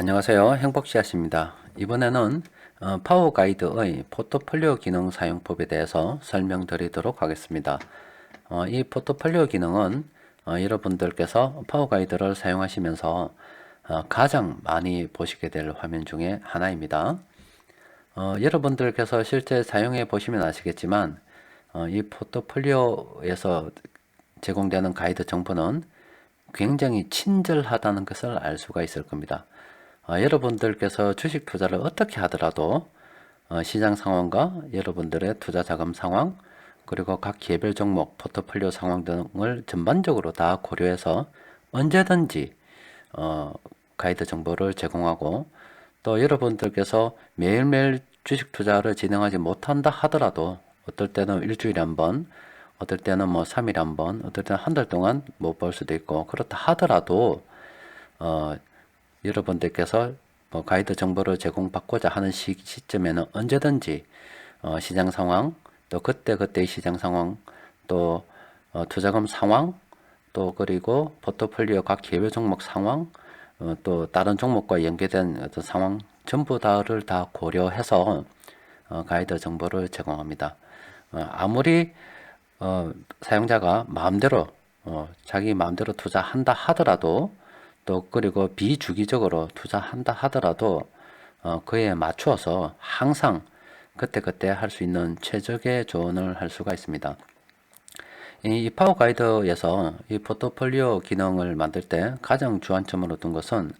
안녕하세요. 행복씨앗입니다. 이번에는 어, 파워 가이드의 포트폴리오 기능 사용법에 대해서 설명드리도록 하겠습니다. 어, 이 포트폴리오 기능은 어, 여러분들께서 파워 가이드를 사용하시면서 어, 가장 많이 보시게 될 화면 중에 하나입니다. 어, 여러분들께서 실제 사용해 보시면 아시겠지만 어, 이 포트폴리오에서 제공되는 가이드 정보는 굉장히 친절하다는 것을 알 수가 있을 겁니다. 어, 여러분들께서 주식 투자를 어떻게 하더라도 어, 시장 상황과 여러분들의 투자 자금 상황 그리고 각 개별 종목 포트폴리오 상황 등을 전반적으로 다 고려해서 언제든지 어, 가이드 정보를 제공하고 또 여러분들께서 매일매일 주식 투자를 진행하지 못한다 하더라도 어떨 때는 일주일에 한 번, 어떨 때는 뭐 3일에 한 번, 어떨 때는 한 달 동안 못 볼 수도 있고 그렇다 하더라도 어, 여러분들께서 뭐 가이드 정보를 제공받고자 하는 시, 시점에는 언제든지 어, 시장 상황, 또 그때 그때의 시장 상황, 또 어, 투자금 상황, 또 그리고 포트폴리오 각 개별 종목 상황, 어, 또 다른 종목과 연계된 어떤 상황 전부 다를 다 고려해서 어, 가이드 정보를 제공합니다. 어, 아무리 어, 사용자가 마음대로 어, 자기 마음대로 투자한다 하더라도 또 그리고 비주기적으로 투자한다 하더라도 어, 그에 맞추어서 항상 그때그때 할 수 있는 최적의 조언을 할 수가 있습니다. 이, 이 파워 가이드에서 이 포트폴리오 기능을 만들 때 가장 주안점으로 둔 것은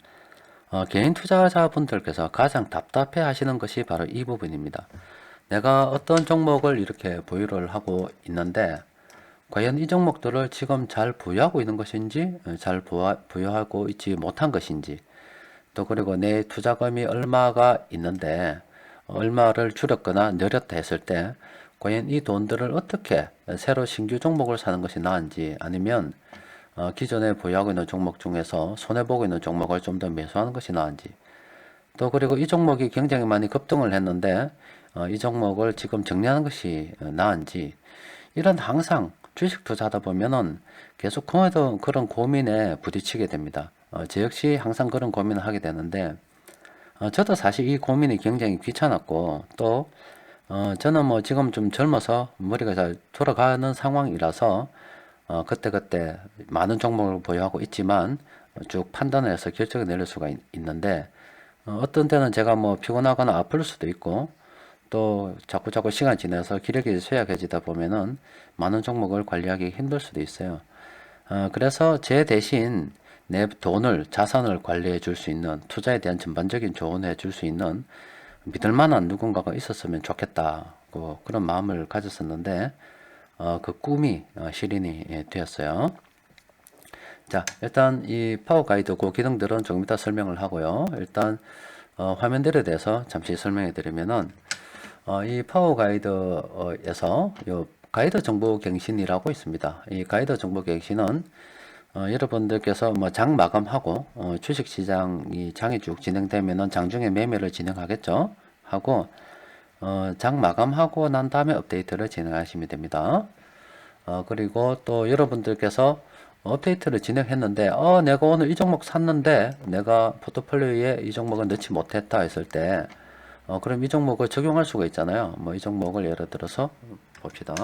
어, 개인 투자자분들께서 가장 답답해 하시는 것이 바로 이 부분입니다. 내가 어떤 종목을 이렇게 보유를 하고 있는데 과연 이 종목들을 지금 잘 보유하고 있는 것인지 어, 잘 보유하고 있지 못한 것인지 또 그리고 내 투자금이 얼마가 있는데 얼마를 줄였거나 늘렸다 했을 때 과연 이 돈들을 어떻게 새로 신규 종목을 사는 것이 나은지 아니면 어, 기존에 보유하고 있는 종목 중에서 손해보고 있는 종목을 좀 더 매수하는 것이 나은지. 또 그리고 이 종목이 굉장히 많이 급등을 했는데 어, 이 종목을 지금 정리하는 것이 어, 나은지. 이런 항상 주식 투자하다 보면은 계속 그에도 그런 고민에 부딪히게 됩니다. 어, 저 역시 항상 그런 고민을 하게 되는데 어, 저도 사실 이 고민이 굉장히 귀찮았고 또 어, 저는 뭐 지금 좀 젊어서 머리가 잘 돌아가는 상황이라서 어, 그때그때 많은 종목을 보유하고 있지만 쭉 판단을 해서 결정을 내릴 수가 있, 는데 어, 어떤 때는 제가 뭐 피곤하거나 아플 수도 있고 또 자꾸 자꾸 시간 지나서 기력이 쇠약해지다 보면은 많은 종목을 관리하기 힘들 수도 있어요. 어, 그래서 제 대신 내 돈을 자산을 관리해 줄 수 있는 투자에 대한 전반적인 조언해 줄 수 있는 믿을 만한 누군가가 있었으면 좋겠다. 고 그런 마음을 가졌었는데 어, 그 꿈이 어, 실현이 예, 되었어요. 자, 일단 이 파워 가이드 그 기능들은 조금 이따 설명을 하고요. 일단 어, 화면들에 대해서 잠시 설명해 드리면은 어, 이 파워 가이드에서 요 가이드 정보 갱신이라고 있습니다. 이 가이드 정보 갱신은 어, 여러분들께서 뭐 장 마감하고 어, 주식 시장이 장이 쭉 진행되면은 장중에 매매를 진행하겠죠. 하고 어, 장 마감하고 난 다음에 업데이트를 진행하시면 됩니다. 어, 그리고 또 여러분들께서 업데이트를 진행했는데 어 내가 오늘 이 종목 샀는데 내가 포트폴리오에 이 종목을 넣지 못했다 했을 때 어, 그럼 이 종목을 적용할 수가 있잖아요. 뭐 이 종목을 예를 들어서 봅시다.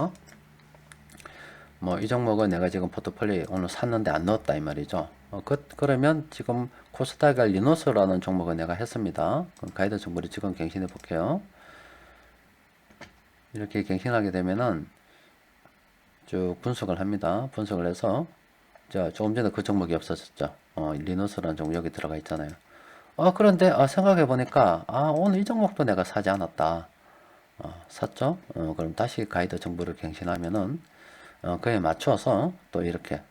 뭐 이 종목은 내가 지금 포트폴리오에 오늘 샀는데 안 넣었다 이 말이죠. 어, 그, 그러면 지금 코스닥의 리노스라는 종목을 내가 했습니다. 그럼 가이드 정보를 지금 갱신해 볼게요. 이렇게 갱신하게 되면은 쭉 분석을 합니다. 분석을 해서 자 조금 전에 그 종목이 없어졌죠. 어, 리노스라는 종목 여기 들어가 있잖아요. 어, 그런데, 아, 생각해 보니까, 아, 오늘 이 종목도 내가 사지 않았다. 어, 샀죠? 어, 그럼 다시 가이드 정보를 갱신하면은, 어, 그에 맞춰서 또 이렇게,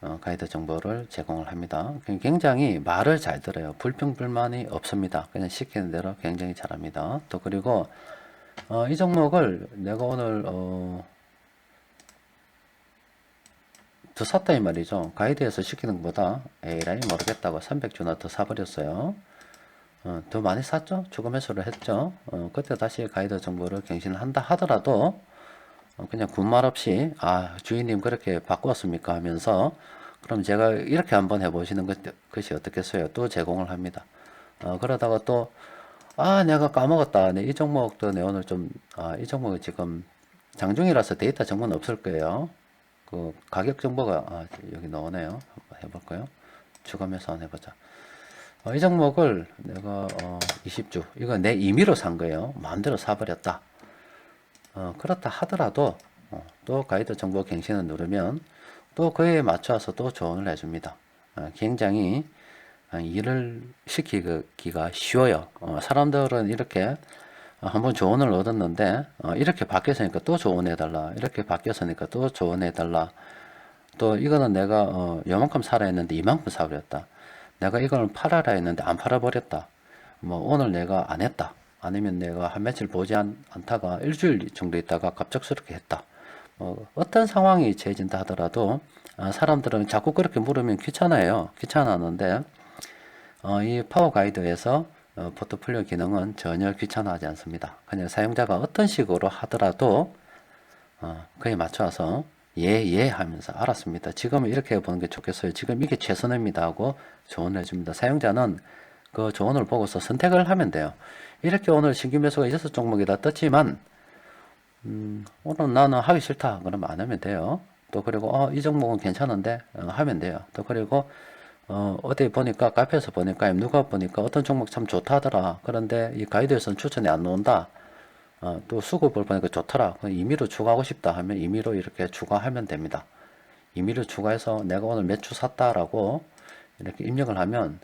어, 가이드 정보를 제공을 합니다. 굉장히 말을 잘 들어요. 불평불만이 없습니다. 그냥 시키는 대로 굉장히 잘합니다. 또 그리고, 어, 이 종목을 내가 오늘, 어, 더 샀다 이 말이죠. 가이드에서 시키는 것보다 에라이 모르겠다고 300주나 더 사버렸어요. 어, 더 많이 샀죠? 추가 매수를 했죠? 어, 그때 다시 가이드 정보를 갱신한다 하더라도 어, 그냥 군말 없이 아 주인님 그렇게 바꾸었습니까 하면서 그럼 제가 이렇게 한번 해보시는 것, 것이 어떻겠어요? 또 제공을 합니다. 어, 그러다가 또, 아, 내가 까먹었다. 네, 이 종목도 내 오늘 좀, 아, 이 종목이 지금 장중이라서 데이터 정보는 없을 거예요. 그 가격 정보가, 아, 여기. 한번 해볼까요? 추가 매수 한번 해보자. 어, 이 종목을 내가, 어, 20주. 이거 내 임의로 산 거예요. 마음대로 사버렸다. 어, 그렇다 하더라도, 어, 또 가이드 정보 갱신을 누르면 또 그에 맞춰서 또 조언을 해줍니다. 어, 굉장히 어, 일을 시키기가 쉬워요. 어, 사람들은 이렇게 어, 한번 조언을 얻었는데 어, 이렇게 바뀌었으니까 또 조언해달라. 이렇게 바뀌었으니까 또 조언해달라. 또 이거는 내가 어, 요만큼 사라 했는데 이만큼 사버렸다. 내가 이거는 팔아라 했는데 안 팔아버렸다. 뭐 오늘 내가 안 했다. 아니면 내가 한 며칠 보지 않, 않다가 일주일 정도 있다가 갑작스럽게 했다. 뭐 어떤 상황이 처해진다 하더라도 아, 사람들은 자꾸 그렇게 물으면 귀찮아요. 귀찮았는데 어, 이 파워 가이드에서 어, 포트폴리오 기능은 전혀 귀찮아하지 않습니다. 그냥 사용자가 어떤 식으로 하더라도 어, 그에 맞춰서 예, 예 하면서 알았습니다. 지금은 이렇게 해보는 게 좋겠어요. 지금 이게 최선입니다 하고 조언을 해줍니다. 사용자는 그 조언을 보고서 선택을 하면 돼요. 이렇게 오늘 신규 매수가 있어서 종목이다 떴지만 음, 오늘 나는 하기 싫다. 그러면 안 하면 돼요. 또 그리고 어, 이 종목은 괜찮은데 어, 하면 돼요. 또 그리고 어, 어디 보니까 카페에서 보니까 누가 보니까 어떤 종목 참 좋다 하더라. 그런데 이 가이드에서는 추천이 안 나온다. 어, 또 수급을 보니까 좋더라. 임의로 추가하고 싶다 하면 임의로 이렇게 추가하면 됩니다. 임의로 추가해서 내가 오늘 몇 주 샀다라고 이렇게 입력을 하면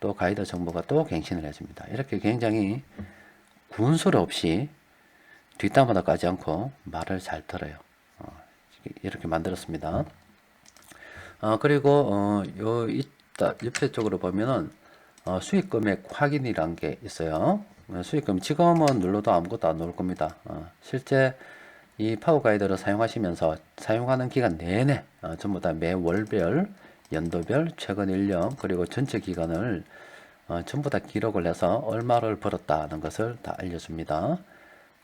또 가이드 정보가 또 갱신을 해줍니다. 이렇게 굉장히 군소리 없이 뒷담화도 까지 않고 말을 잘 들어요. 어, 이렇게 만들었습니다. 어, 그리고 어, 요 이따 옆에 쪽으로 보면은 어, 수익 금액 확인이란 게 있어요. 어, 수익금 지금은 눌러도 아무것도 안 나올 겁니다. 어, 실제 이 파워 가이드를 사용하시면서 사용하는 기간 내내 어, 전부 다 매월별, 연도별, 최근 1년 그리고 전체 기간을 어, 전부 다 기록을 해서 얼마를 벌었다는 것을 다 알려줍니다.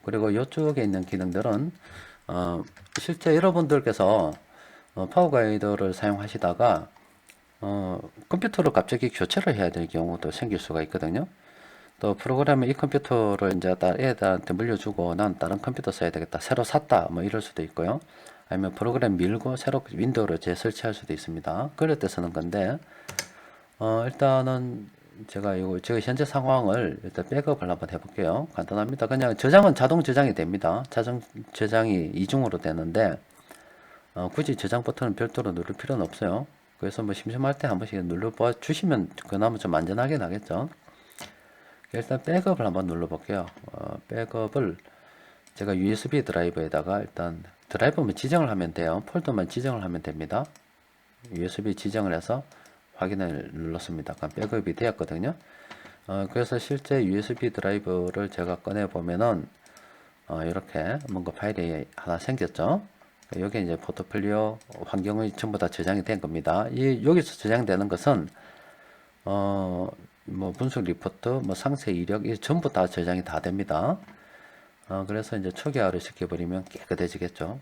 그리고 이쪽에 있는 기능들은 어, 실제 여러분들께서 어, 파워 가이드를 사용하시다가 어, 컴퓨터로 갑자기 교체를 해야 될 경우도 생길 수가 있거든요. 또 프로그램을 이 컴퓨터를 이제 딸 애들한테 물려주고 난 다른 컴퓨터 써야 되겠다. 새로 샀다. 뭐 이럴 수도 있고요. 아니면 프로그램 밀고 새로 윈도우를 재설치할 수도 있습니다. 그럴 때 쓰는 건데 어, 일단은 제가 이거 제가 현재 상황을 일단 백업을 한번 해볼게요. 간단합니다. 그냥 저장은 자동 저장이 됩니다. 자동 저장이 이중으로 되는데 어, 굳이 저장 버튼을 별도로 누를 필요는 없어요. 그래서 뭐 심심할 때 한 번씩 눌러봐 주시면 그나마 좀 안전하게 나겠죠. 일단 백업을 한번 눌러볼게요. 어, 백업을 제가 USB 드라이브에다가 일단 드라이브만 지정을 하면 돼요. 폴더만 지정을 하면 됩니다. USB 지정을 해서 확인을 눌렀습니다. 그럼 백업이 되었거든요. 어, 그래서 실제 USB 드라이브를 제가 꺼내 보면은 어, 이렇게 뭔가 파일이 하나 생겼죠. 여기 이제 포트폴리오 환경이 전부 다 저장이 된 겁니다. 이 여기서 저장되는 것은 어, 뭐 분석 리포트, 뭐 상세 이력 이 전부 다 저장이 다 됩니다. 어, 그래서 이제 초기화를 시켜버리면 깨끗해지겠죠.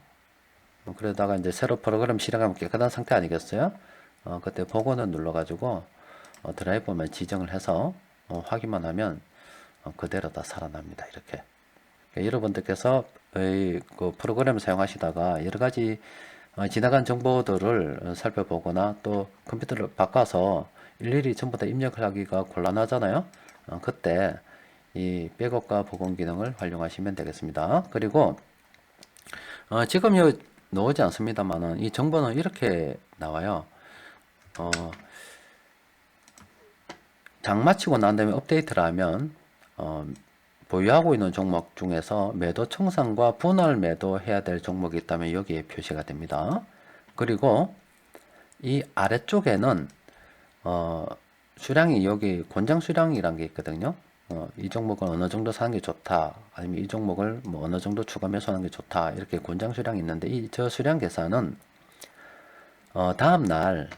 뭐 그러다가 이제 새로 프로그램 실행하면 깨끗한 상태 아니겠어요? 어, 그때 보고는 눌러가지고 어, 드라이버만 지정을 해서 어, 확인만 하면 어, 그대로 다 살아납니다. 이렇게. 그러니까 여러분들께서 이, 그 프로그램을 사용하시다가 여러 가지 어, 지나간 정보들을 어, 살펴보거나 또 컴퓨터를 바꿔서 일일이 전부 다 입력을 하기가 곤란하잖아요. 어, 그때 이 백업과 복원 기능을 활용하시면 되겠습니다. 그리고 어, 지금 요 나오지 않습니다만은 이 정보는 이렇게 나와요. 어, 장 마치고 난 다음에 업데이트를 하면 어, 보유하고 있는 종목 중에서 매도 청산과 분할 매도 해야 될 종목이 있다면 여기에 표시가 됩니다. 그리고 이 아래쪽에는 어, 수량이 여기 권장 수량이란 게 있거든요. 어, 이 종목은 어느 정도 사는 게 좋다. 아니면 이 종목을 뭐 어느 정도 추가 매수하는 게 좋다. 이렇게 권장 수량이 있는데 이 저 수량 계산은 어, 다음 날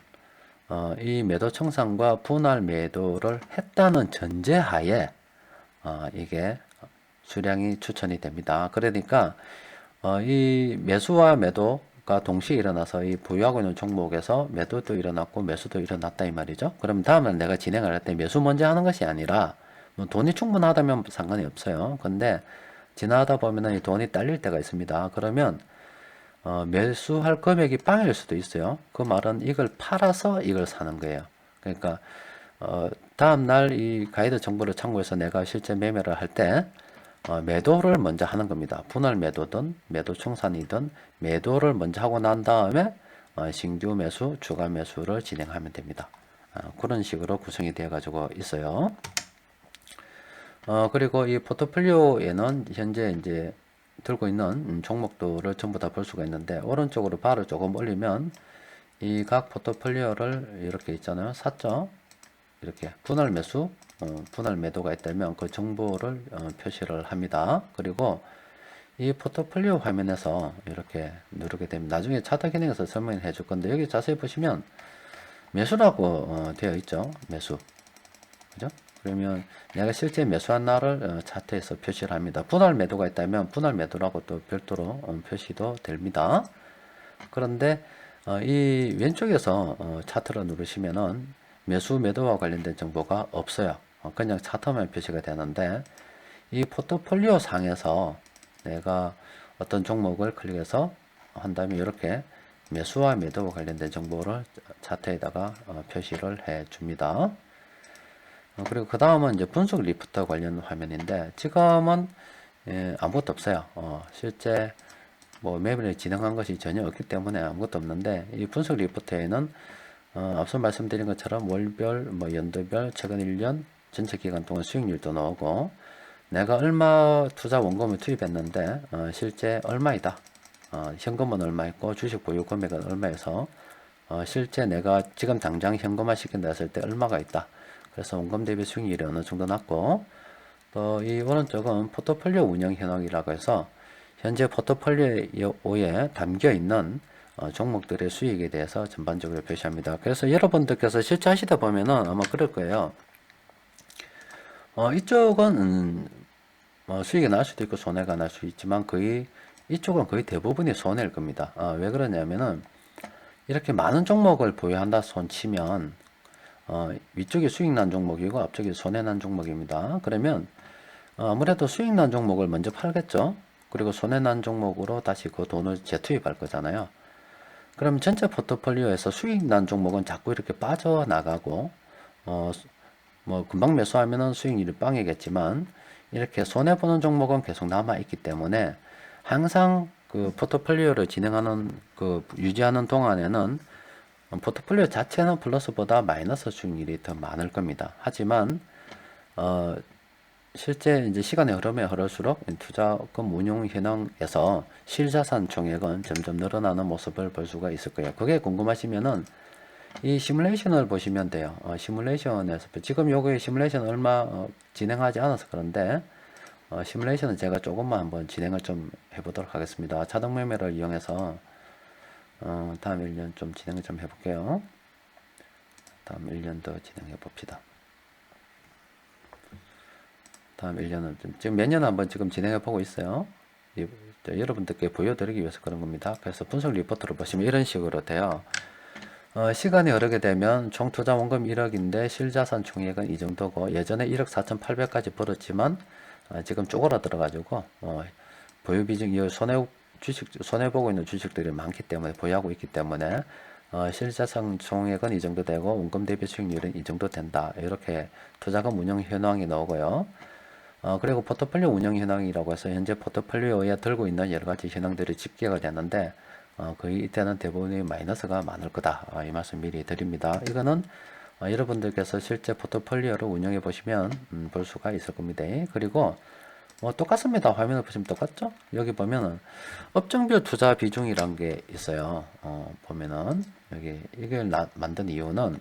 어, 이 매도 청산과 분할 매도를 했다는 전제하에 어, 이게 수량이 추천이 됩니다. 그러니까 어, 이 매수와 매도 가 동시에 일어나서 이 보유하고 있는 종목에서 매도도 일어났고 매수도 일어났다 이 말이죠. 그럼 다음은 내가 진행을 할 때 매수 먼저 하는 것이 아니라 뭐 돈이 충분하다면 상관이 없어요. 근데 지나다 보면은 이 돈이 딸릴 때가 있습니다. 그러면 어, 매수할 금액이 빵일 수도 있어요. 그 말은 이걸 팔아서 이걸 사는 거예요. 그러니까 어, 다음 날 이 가이드 정보를 참고해서 내가 실제 매매를 할때 어, 매도를 먼저 하는 겁니다. 분할 매도든 매도 청산이든 매도를 먼저 하고 난 다음에 어, 신규 매수, 추가 매수를 진행하면 됩니다. 어, 그런 식으로 구성이 되어 가지고 있어요. 어, 그리고 이 포트폴리오에는 현재 이제 들고 있는 음, 종목들을 전부 다 볼 수가 있는데 오른쪽으로 바로 조금 올리면 이 각 포트폴리오를 이렇게 있잖아요. 샀죠? 이렇게 분할 매수, 어, 분할 매도가 있다면 그 정보를 어, 표시를 합니다. 그리고 이 포트폴리오 화면에서 이렇게 누르게 되면 나중에 차트 기능에서 설명해 줄 건데 여기 자세히 보시면 매수라고 어, 되어 있죠. 매수. 그죠? 그러면 내가 실제 매수한 날을 어, 차트에서 표시를 합니다. 분할 매도가 있다면 분할 매도라고 또 별도로 어, 표시도 됩니다. 그런데 어, 이 왼쪽에서 어, 차트를 누르시면은 매수 매도와 관련된 정보가 없어요. 어, 그냥 차트만 표시가 되는데 이 포트폴리오 상에서 내가 어떤 종목을 클릭해서 한다면 이렇게 매수와 매도와 관련된 정보를 차트에다가 어, 표시를 해 줍니다. 어, 그리고 그 다음은 이제 분석 리프트 관련 화면인데 지금은 예, 아무것도 없어요. 어, 실제 뭐 매매를 진행한 것이 전혀 없기 때문에 아무것도 없는데 이 분석 리포트에는 어, 앞서 말씀드린 것처럼 월별, 뭐 연도별, 최근 1년 전체 기간 동안 수익률도 나오고 내가 얼마 투자 원금을 투입했는데 어, 실제 얼마이다. 어, 현금은 얼마 있고 주식 보유 금액은 얼마여서 어, 실제 내가 지금 당장 현금화 시킨다 했을 때 얼마가 있다. 그래서 원금 대비 수익률이 어느 정도 낮고 또 이 오른쪽은 포트폴리오 운영 현황이라고 해서 현재 포트폴리오에 담겨 있는 어, 종목들의 수익에 대해서 전반적으로 표시합니다. 그래서 여러분들께서 실제 하시다 보면은 아마 그럴 거예요. 어, 이쪽은 음, 뭐 수익이 날 수도 있고 손해가 날 수 있지만 거의 이쪽은 거의 대부분이 손해일 겁니다. 어, 왜 그러냐면은 이렇게 많은 종목을 보유한다 손 치면 어, 위쪽이 수익 난 종목이고 앞쪽이 손해 난 종목입니다. 그러면 어, 아무래도 수익 난 종목을 먼저 팔겠죠. 그리고 손해 난 종목으로 다시 그 돈을 재투입할 거잖아요. 그럼 전체 포트폴리오에서 수익 난 종목은 자꾸 이렇게 빠져나가고 어, 뭐 금방 매수하면은 수익률이 빵이겠지만 이렇게 손해 보는 종목은 계속 남아 있기 때문에 항상 그 포트폴리오를 진행하는 그 유지하는 동안에는 포트폴리오 자체는 플러스보다 마이너스 수익률이 더 많을 겁니다. 하지만 어 실제 이제 시간의 흐름에 흐를수록 투자금 운용 현황에서 실자산 총액은 점점 늘어나는 모습을 볼 수가 있을 거예요. 그게 궁금하시면은 이 시뮬레이션을 보시면 돼요. 어, 시뮬레이션에서 지금 요거에 시뮬레이션 얼마 어, 진행하지 않아서 그런데 어, 시뮬레이션은 제가 조금만 한번 진행을 좀 해보도록 하겠습니다. 자동 매매를 이용해서 어, 다음 1년 좀 진행을 좀 해볼게요. 다음 1년 더 진행해 봅시다. 다음 1년은 좀, 지금 몇 년 한번 지금 진행해 보고 있어요. 이, 여러분들께 보여드리기 위해서 그런 겁니다. 그래서 분석 리포트를 보시면 이런 식으로 돼요. 어, 시간이 흐르게 되면 총 투자 원금 1억인데 실자산 총액은 이 정도고 예전에 1억 4,800까지 벌었지만 어, 지금 쪼그라들어 가지고 어, 보유 비중 손해 주식 손해 보고 있는 주식들이 많기 때문에 보유하고 있기 때문에 어, 실자산 총액은 이 정도 되고 원금 대비 수익률은 이 정도 된다. 이렇게 투자금 운영 현황이 나오고요. 어, 그리고 포트폴리오 운영 현황이라고 해서 현재 포트폴리오에 들고 있는 여러 가지 현황들이 집계가 되는데 어, 거의 이때는 대부분이 마이너스가 많을 거다. 어, 이 말씀 미리 드립니다. 이거는 어, 여러분들께서 실제 포트폴리오를 운영해 보시면 음, 볼 수가 있을 겁니다. 그리고 뭐 똑같습니다. 화면을 보시면 똑같죠? 여기 보면은 업종별 투자 비중이란 게 있어요. 어, 보면은 여기 이걸 나, 만든 이유는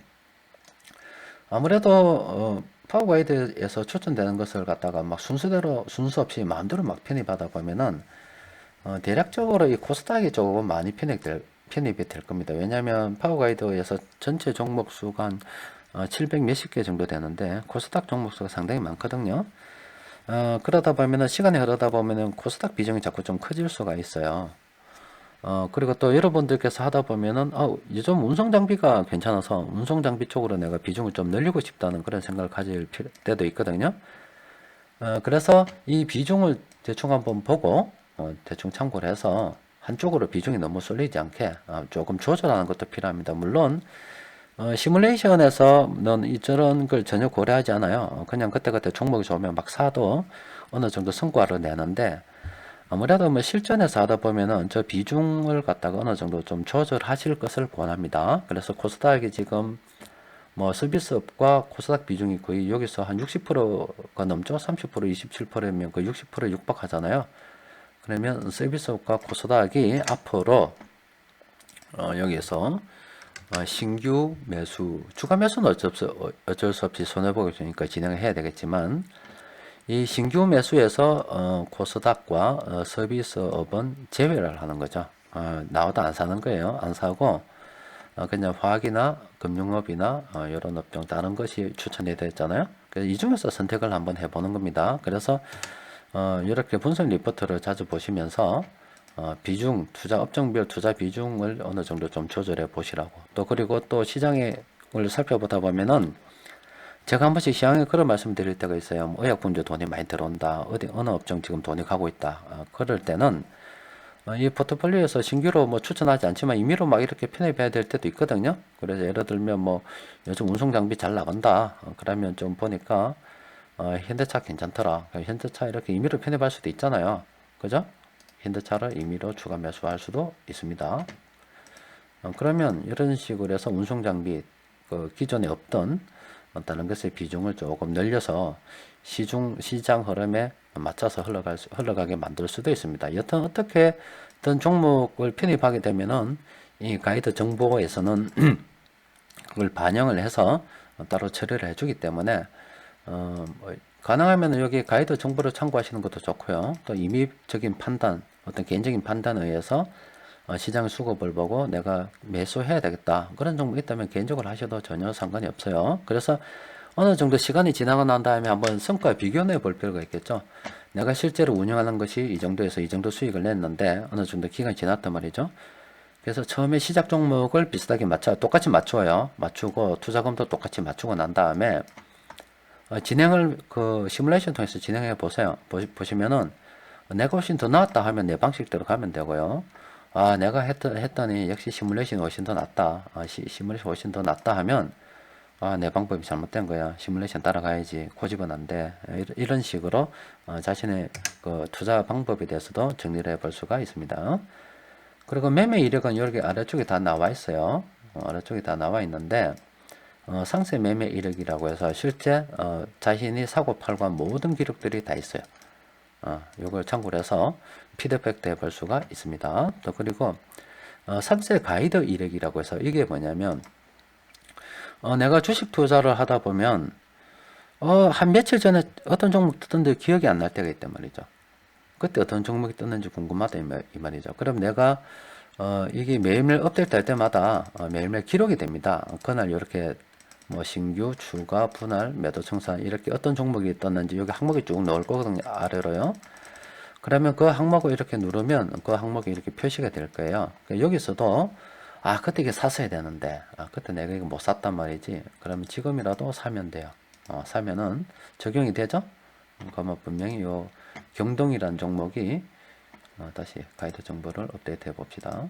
아무래도 어, 파워가이드에서 추천되는 것을 갖다가 막 순서대로 순서 없이 마음대로 막 편입하다 보면은 어, 대략적으로 이 코스닥이 조금 많이 편입될, 편입이 될 겁니다. 왜냐하면 파워가이드에서 전체 종목 수가 한 어, 700 몇십 개 정도 되는데 코스닥 종목 수가 상당히 많거든요. 어, 그러다 보면은 시간이 흐르다 보면은 코스닥 비중이 자꾸 좀 커질 수가 있어요. 어, 그리고 또 여러분들께서 하다 보면은, 어, 요즘 운송 장비가 괜찮아서 운송 장비 쪽으로 내가 비중을 좀 늘리고 싶다는 그런 생각을 가질 때도 있거든요. 어, 그래서 이 비중을 대충 한번 보고, 어, 대충 참고를 해서 한쪽으로 비중이 너무 쏠리지 않게 어, 조금 조절하는 것도 필요합니다. 물론, 어, 시뮬레이션에서는 이런 걸 전혀 고려하지 않아요. 어, 그냥 그때그때 종목이 좋으면 막 사도 어느 정도 성과를 내는데, 아무래도 뭐 실전에서 하다 보면은 저 비중을 갖다가 어느 정도 좀 조절하실 것을 권합니다. 그래서 코스닥이 지금 뭐 서비스업과 코스닥 비중이 거의 여기서 한 60%가 넘죠. 30% 27%면 그 60%에 육박하잖아요. 그러면 서비스업과 코스닥이 앞으로 어, 여기서 어, 신규 매수, 주가 매수는 어쩔 수, 어, 어쩔 수 없이 손해보기 좋으니까 진행을 해야 되겠지만, 이 신규 매수에서 어, 코스닥과 어, 서비스업은 제외를 하는 거죠. 어, 나와도 안 사는 거예요. 안 사고 어, 그냥 화학이나 금융업이나 어, 이런 업종 다른 것이 추천이 됐잖아요. 그래서 이 중에서 선택을 한번 해보는 겁니다. 그래서 어, 이렇게 분석 리포트를 자주 보시면서 어, 비중, 투자 업종별 투자 비중을 어느 정도 좀 조절해 보시라고. 또 그리고 또 시장을 살펴보다 보면은 제가 한 번씩 시장에 그런 말씀 드릴 때가 있어요. 뭐 의약품주 돈이 많이 들어온다. 어디, 어느 업종 지금 돈이 가고 있다. 어, 그럴 때는 어, 이 포트폴리오에서 신규로 뭐 추천하지 않지만 임의로 막 이렇게 편입해야 될 때도 있거든요. 그래서 예를 들면 뭐 요즘 운송 장비 잘 나간다. 어, 그러면 좀 보니까 어, 현대차 괜찮더라. 그럼 현대차 이렇게 임의로 편입할 수도 있잖아요. 그죠? 현대차를 임의로 추가 매수할 수도 있습니다. 어, 그러면 이런 식으로 해서 운송 장비 그 기존에 없던 다른 것의 비중을 조금 늘려서 시중 시장 흐름에 맞춰서 흘러갈 수, 흘러가게 만들 수도 있습니다. 여튼 어떻게 어떤 종목을 편입하게 되면은 이 가이드 정보에서는 그걸 반영을 해서 따로 처리를 해주기 때문에 어, 뭐 가능하면 여기 가이드 정보를 참고하시는 것도 좋고요. 또 임의적인 판단, 어떤 개인적인 판단에 의해서 어, 시장 수급을 보고 내가 매수해야 되겠다. 그런 종목이 있다면 개인적으로 하셔도 전혀 상관이 없어요. 그래서 어느 정도 시간이 지나고 난 다음에 한번 성과 비교해 볼 필요가 있겠죠. 내가 실제로 운영하는 것이 이 정도에서 이 정도 수익을 냈는데 어느 정도 기간이 지났단 말이죠. 그래서 처음에 시작 종목을 비슷하게 맞춰 똑같이 맞춰요. 맞추고 투자금도 똑같이 맞추고 난 다음에 어, 진행을 그 시뮬레이션 통해서 진행해 보세요. 보시, 보시면은 내가 훨씬 더 나았다 하면 내 방식대로 가면 되고요. 아, 내가 했, 했더니 역시 시뮬레이션이 훨씬 더 낫다. 아, 시, 시뮬레이션 훨씬 더 낫다 하면 아, 내 방법이 잘못된 거야. 시뮬레이션 따라가야지. 고집은 안 돼. 이런- 식으로 어, 자신의 그 투자 방법에 대해서도 정리를 해 볼 수가 있습니다. 그리고 매매 이력은 여기 아래쪽에 다 나와 있어요. 어, 아래쪽에 다 나와 있는데 어, 상세 매매 이력이라고 해서 실제 어, 자신이 사고 팔고 한 모든 기록들이 다 있어요. 어, 요걸 참고로 해서 피드백도 해볼 수가 있습니다. 또 그리고 어, 상세 가이드 이력이라고 해서 이게 뭐냐면 어, 내가 주식 투자를 하다 보면 어, 한 며칠 전에 어떤 종목 뜨던데 기억이 안 날 때가 있단 말이죠. 그때 어떤 종목이 떴는지 궁금하다 이, 말, 이 말 이죠. 그럼 내가 어, 이게 매일매일 업데이트 할 때마다 어, 매일매일 기록이 됩니다. 그날 이렇게 뭐 신규, 추가, 분할, 매도 청산 이렇게 어떤 종목이 떴는지 여기 항목이 쭉 나올 거거든요. 아래로요. 그러면 그 항목을 이렇게 누르면 그 항목이 이렇게 표시가 될 거예요. 그러니까 여기서도 아 그때 이게 샀어야 되는데 아 그때 내가 이거 못 샀단 말이지. 그러면 지금이라도 사면 돼요. 어, 사면은 적용이 되죠. 그러면 분명히 요 경동이라는 종목이 어, 다시 가이드 정보를 업데이트 해 봅시다.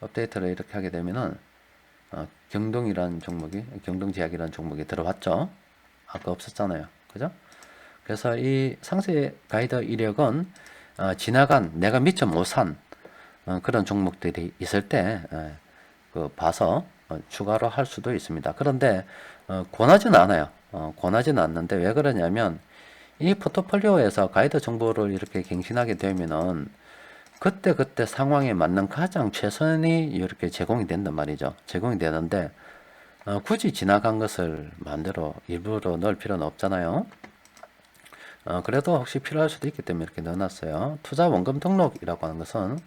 업데이트를 이렇게 하게 되면은 어, 경동이라는 종목이 경동제약이라는 종목이 들어왔죠. 아까 없었잖아요. 그죠? 그래서 이 상세 가이드 이력은 어, 지나간 내가 미처 못산 어, 그런 종목들이 있을 때 에, 그 봐서 어, 추가로 할 수도 있습니다. 그런데 어, 권하지는 않아요. 어, 권하지는 않는데 왜 그러냐면 이 포트폴리오에서 가이드 정보를 이렇게 갱신하게 되면은 그때 그때 상황에 맞는 가장 최선이 이렇게 제공이 된단 말이죠. 제공이 되는데 어, 굳이 지나간 것을 만들어 일부러 넣을 필요는 없잖아요. 어, 그래도 혹시 필요할 수도 있기 때문에 이렇게 넣어놨어요. 투자 원금 등록이라고 하는 것은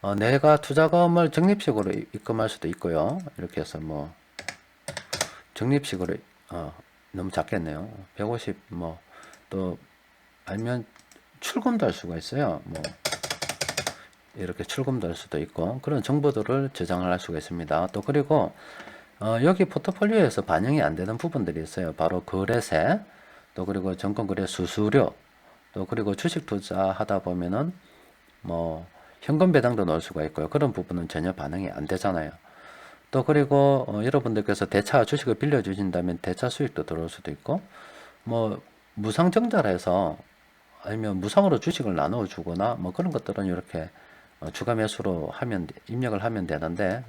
어, 내가 투자금을 적립식으로 이- 입금할 수도 있고요. 이렇게 해서 뭐 적립식으로 어, 너무 작겠네요. 150 뭐또 아니면 출금도 할 수가 있어요. 뭐 이렇게 출금도 할 수도 있고 그런 정보들을 저장을 할 수가 있습니다. 또 그리고 어, 여기 포트폴리오에서 반영이 안 되는 부분들이 있어요. 바로 거래세, 또 그리고 정권거래 수수료, 또 그리고 주식 투자하다 보면은 뭐 현금 배당도 넣을 수가 있고요. 그런 부분은 전혀 반영이 안 되잖아요. 또 그리고 어, 여러분들께서 대차 주식을 빌려 주신다면 대차 수익도 들어올 수도 있고 뭐 무상증자라 해서 아니면 무상으로 주식을 나누어 주거나 뭐 그런 것들은 이렇게 어, 주가 매수로 하면 입력을 하면 되는데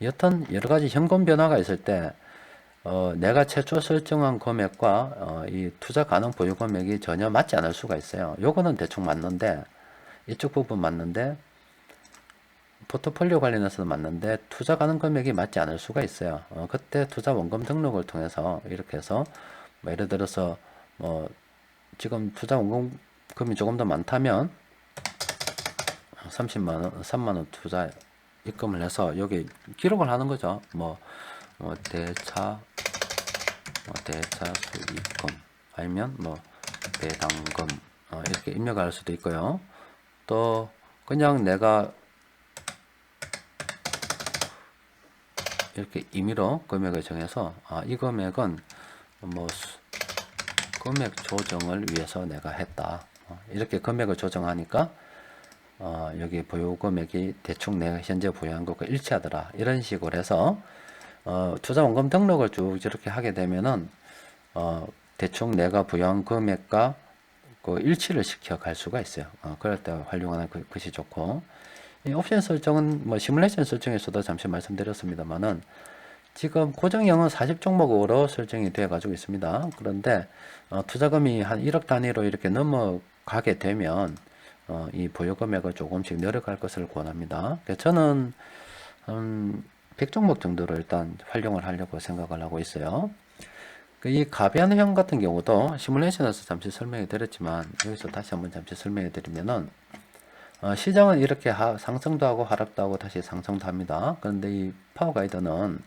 여튼 여러 가지 현금 변화가 있을 때 어, 내가 최초 설정한 금액과 어, 이 투자 가능 보유 금액이 전혀 맞지 않을 수가 있어요. 요거는 대충 맞는데 이쪽 부분 맞는데 포트폴리오 관련해서는 맞는데 투자 가능 금액이 맞지 않을 수가 있어요. 어, 그때 투자 원금 등록을 통해서 이렇게 해서 뭐 예를 들어서 뭐 지금 투자 원금금이 조금 더 많다면 30만 원, 3만 원 투자 입금을 해서 여기 기록을 하는 거죠. 뭐, 뭐 대차 뭐 대차 수입금 아니면 뭐 배당금 어, 이렇게 입력을 할 수도 있고요. 또 그냥 내가 이렇게 임의로 금액을 정해서 아, 이 금액은 뭐 수- 금액 조정을 위해서 내가 했다. 어, 이렇게 금액을 조정하니까 어, 여기 보유 금액이 대충 내가 현재 보유한 것과 일치하더라. 이런 식으로 해서 어, 투자 원금 등록을 쭉 이렇게 하게 되면은 어, 대충 내가 부여한 금액과 그 일치를 시켜 갈 수가 있어요. 어, 그럴 때 활용하는 그, 것이 좋고 이 옵션 설정은 뭐 시뮬레이션 설정에서도 잠시 말씀드렸습니다만은 지금 고정형은 40종목으로 설정이 되어 가지고 있습니다. 그런데 어, 투자금이 한 1억 단위로 이렇게 넘어가게 되면 어, 이 보유 금액을 조금씩 늘어갈 것을 권합니다. 그래서 저는 음, 100종목 정도로 일단 활용을 하려고 생각을 하고 있어요. 그이 가변형 같은 경우도 시뮬레이션에서 잠시 설명해 드렸지만 여기서 다시 한번 잠시 설명해 드리면은 어, 시장은 이렇게 하- 상승도 하고 하락도 하고 다시 상승도 합니다. 그런데 이 파워 가이드는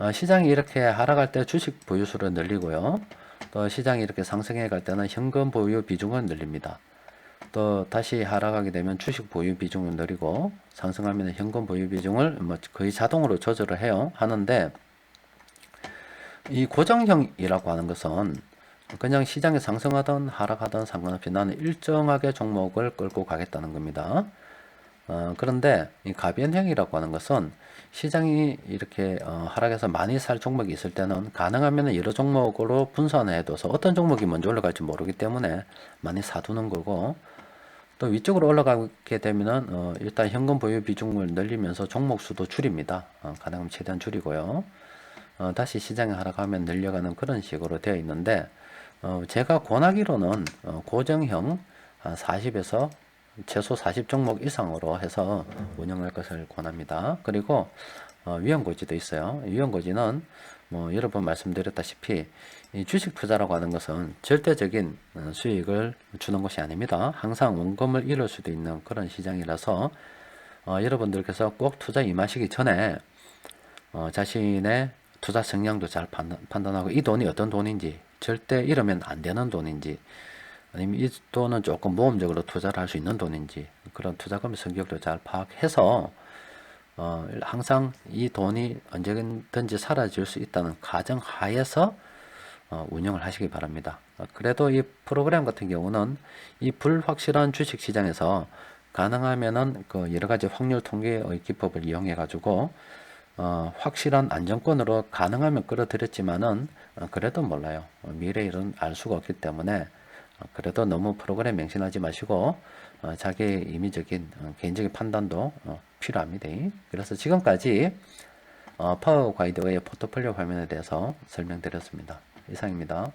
어, 시장이 이렇게 하락할 때 주식 보유수를 늘리고요. 또 시장이 이렇게 상승해 갈 때는 현금 보유 비중을 늘립니다. 또 다시 하락하게 되면 주식 보유 비중을 늘리고 상승하면 현금 보유 비중을 뭐 거의 자동으로 조절을 해요. 하는데 이 고정형이라고 하는 것은 그냥 시장이 상승하든 하락하든 상관없이 나는 일정하게 종목을 끌고 가겠다는 겁니다. 어, 그런데 이 가변형이라고 하는 것은 시장이 이렇게 어, 하락해서 많이 살 종목이 있을 때는 가능하면 여러 종목으로 분산해 둬서 어떤 종목이 먼저 올라갈지 모르기 때문에 많이 사두는 거고 또 위쪽으로 올라가게 되면은 어, 일단 현금 보유 비중을 늘리면서 종목 수도 줄입니다. 어, 가능하면 최대한 줄이고요. 어, 다시 시장이 하락하면 늘려가는 그런 식으로 되어 있는데 어, 제가 권하기로는 어, 고정형 한 40에서 최소 40 종목 이상으로 해서 운영할 것을 권합니다. 그리고 어, 위험 고지도 있어요. 위험 고지는 뭐 여러 번 말씀드렸다시피 이 주식 투자라고 하는 것은 절대적인 어, 수익을 주는 것이 아닙니다. 항상 원금을 잃을 수도 있는 그런 시장이라서 어, 여러분들께서 꼭 투자 임하시기 전에 어, 자신의 투자 성향도 잘 판단, 판단하고 이 돈이 어떤 돈인지 절대 잃으면 안 되는 돈인지 아니면 이 돈은 조금 모험적으로 투자를 할 수 있는 돈인지 그런 투자금의 성격도 잘 파악해서 어, 항상 이 돈이 언제든지 사라질 수 있다는 가정 하에서 어, 운영을 하시기 바랍니다. 어, 그래도 이 프로그램 같은 경우는 이 불확실한 주식 시장에서 가능하면은 그 여러 가지 확률 통계의 기법을 이용해 가지고 어, 확실한 안정권으로 가능하면 끌어들였지만은 어, 그래도 몰라요. 어, 미래 일은 알 수가 없기 때문에 어, 그래도 너무 프로그램 맹신하지 마시고 어, 자기의 임의적인 어, 개인적인 판단도 어, 필요합니다. 그래서 지금까지 어, 파워 가이드의 포트폴리오 화면에 대해서 설명드렸습니다. 이상입니다.